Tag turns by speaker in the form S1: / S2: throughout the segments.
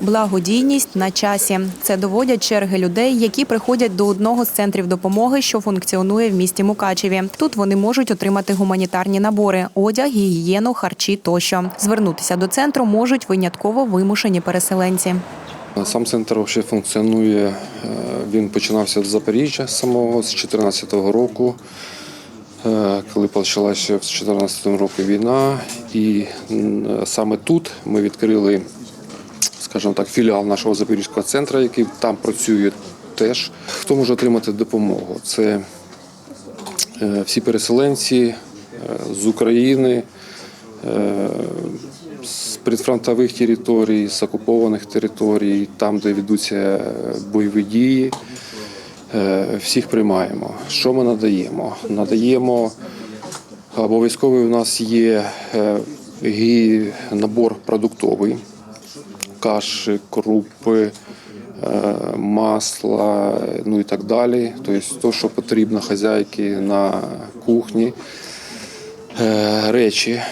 S1: Благодійність на часі. Це доводять черги людей, які приходять до одного з центрів допомоги, що функціонує в місті Мукачеві. Тут вони можуть отримати гуманітарні набори, одяг, гігієну, харчі тощо. Звернутися до центру можуть винятково вимушені переселенці.
S2: Сам центр взагалі функціонує. е, Він починався з Запоріжжя самого з 2014 року, е, коли почалася в 2014 році війна. І саме тут ми відкрили, скажімо так, філіал нашого запорізького центру, який там працює теж. Хто може отримати допомогу? Це е, всі переселенці е, з України. е, з прифронтових територій, з окупованих територій, там, де ведуться бойові дії. Всіх приймаємо. Що ми надаємо? Надаємо обов'язковий у нас є набор продуктовий, каші, крупи, е, масла, ну і так далі. Тобто, те, що потрібно хазяйки на кухні. Е, речі,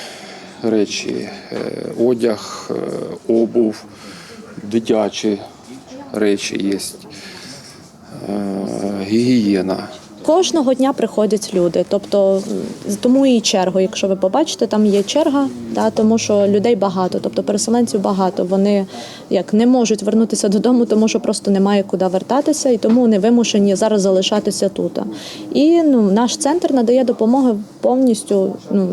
S2: речі, е, одяг, обув, дитячі речі є, гігієна.
S3: Кожного дня приходять люди, тобто тому і чергу. Якщо ви побачите, там є черга, да, тому що людей багато, тобто переселенців багато. Вони як не можуть вернутися додому, тому що просто немає куди вертатися, і тому вони вимушені зараз залишатися тут. І ну, наш центр надає допомогу повністю ну,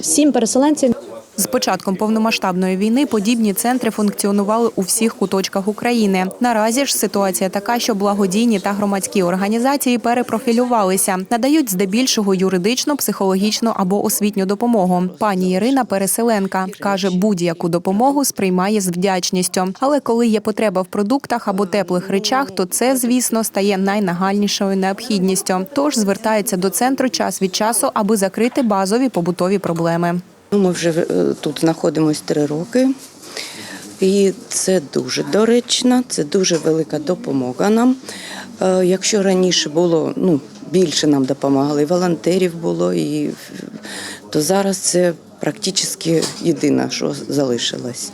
S3: всім переселенцям.
S1: З початком повномасштабної війни подібні центри функціонували у всіх куточках України. Наразі ж ситуація така, що благодійні та громадські організації перепрофілювалися, надають здебільшого юридичну, психологічну або освітню допомогу. Пані Ірина переселенка каже, будь-яку допомогу сприймає з вдячністю. Але коли є потреба в продуктах або теплих речах, то це, звісно, стає найнагальнішою необхідністю. Тож звертається до центру час від часу, аби закрити базові побутові проблеми.
S4: Ну, Ми вже е, тут знаходимося три роки, і це дуже доречно, це дуже велика допомога нам. Е, Якщо раніше було ну, більше нам допомагали, і волонтерів було, і, то зараз це практично єдине, що залишилось.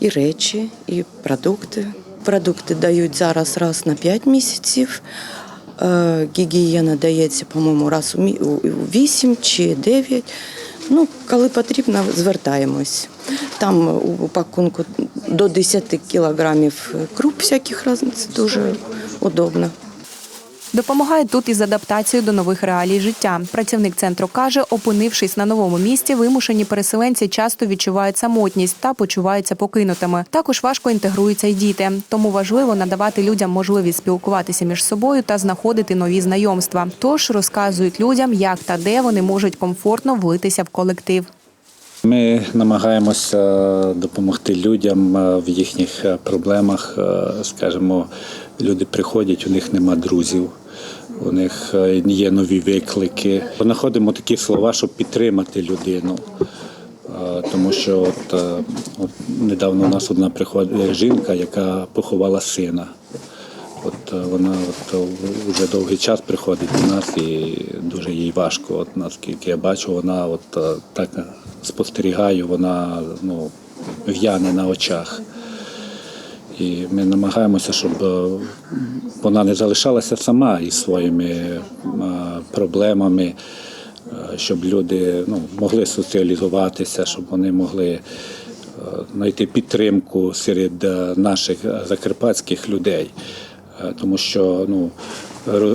S4: І речі, і продукти. Продукти дають зараз раз на 5 місяців. Е, Гігієна дається, по-моєму, раз у мі- у 8 чи 9. Ну, коли потрібно, звертаємось. Там у пакунку до 10 кілограмів круп всяких разних, це дуже удобно.
S1: Допомагає тут із адаптацією до нових реалій життя. Працівник центру каже, опинившись на новому місці, вимушені переселенці часто відчувають самотність та почуваються покинутими. Також важко інтегруються й діти. Тому важливо надавати людям можливість спілкуватися між собою та знаходити нові знайомства. Тож розказують людям, як та де вони можуть комфортно влитися в колектив.
S5: Ми намагаємося допомогти людям е, в їхніх е, проблемах. Е, Скажімо, люди приходять, у них нема друзів, у них е, є нові виклики. Знаходимо такі слова, щоб підтримати людину. Е, Тому що от, е, от недавно у нас одна приходить жінка, яка поховала сина. От вона от вже довгий час приходить до нас і дуже їй важко. От наскільки я бачу, вона от так спостерігаю, вона ну, в'яне на очах. І ми намагаємося, щоб вона не залишалася сама із своїми е, проблемами, е, щоб люди ну, могли соціалізуватися, щоб вони могли е, знайти підтримку серед наших закарпатських людей. Тому що ну,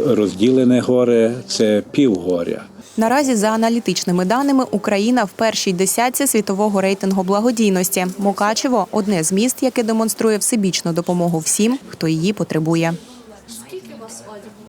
S5: розділене горе це півгоря.
S1: Наразі, за аналітичними даними, Україна в першій десятці світового рейтингу благодійності. Мукачево одне з міст, яке демонструє всебічну допомогу всім, хто її потребує.